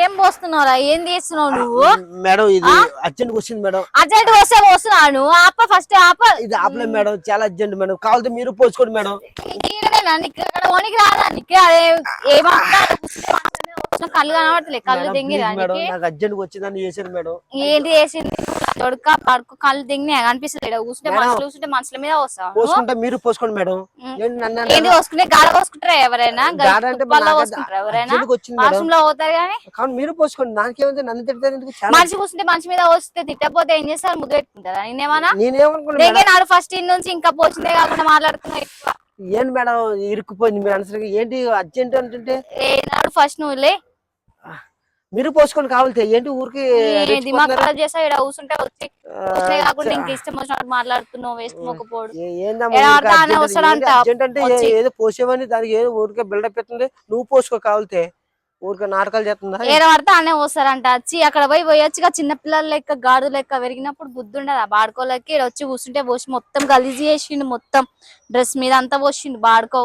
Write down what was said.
ఏ పోస్తున్నావురా? ఏం చేస్తున్నావు నువ్వు? మేడం ఇది అర్జెంట్ వచ్చింది మేడం. అర్జెంట్ వస్తే పోస్తున్నావు నువ్వు? ఆప ఫస్ట్ ఆప. ఇది ఆపలేదు మేడం. చాలా అర్జెంట్ మేడం. కావాలంటే మీరు పోసుకోండి మేడం. ఇక్కడ ఓనికి రాదా? నీకు అదే ఏమంటా కళ్ళు కనబడతలే కళ్ళు మేడం నీకు అర్జెంట్ వచ్చిందని చేశారు మేడం. ఏంటి చేసింది దొడక పడుకు కళ్ళు దింగినా కనిపిస్తుంది ఈడ. కూర్చుంటే. మనుషులు కూర్చుంటే మనుషుల మీద పోసుకుంటే మీరు పోసుకోండి మేడం. ఏంటి? పోసుకుంటే గాడ పోసుకుంటారా ఎవరైనా? ఎవరైనా? పోతారు కానీ కానీ మీరు పోసుకోండి నాకేమైంది నన్ను తిడతారు మనిషి కూర్చుంటే మనిషి మీద వస్తే తిట్టకపోతే ఏం చేస్తారు? ముద్దు పెట్టుకుంటారా నేనేమన్నా ఫస్ట్ ఇన్ నుంచి ఇంకా పోచిందే కాకుండా మాట్లాడుతున్నా. ఏంటి మేడం ఇరుక్కుపోయింది మీరు అనసరిగా ఏంటి అర్జెంట్ అంటుంటే ఏ ఫస్ట్ నువ్వు లే. మీరు పోసుకోండి కావాలితే ఏంటి ఊరికి కూర్చుంటే వచ్చి కాకుండా ఇంక ఇష్టం వచ్చినట్టు మాట్లాడుతున్నావు వేస్ట్ మొక్కపోడు. ఏదో? పోసేవని దానికి ఏదో ఊరికే బిల్డప్ ఎత్తుంది నువ్వు పోసుకో కావాలితే. ఊరికే నాటకాలు చేస్తుందా? ఏడ పడితే అనే వస్తారంట వచ్చి అక్కడ పోయి పోయొచ్చుగా చిన్న పిల్లల లెక్క గాడు లెక్క పెరిగినప్పుడు బుద్ధి ఉండదు. ఆ బాడుకోలకి వచ్చి కూర్చుంటే పోసి మొత్తం గలీజ్ చేసిండు మొత్తం. డ్రెస్ మీద అంతా పోసిండు బాడుకో.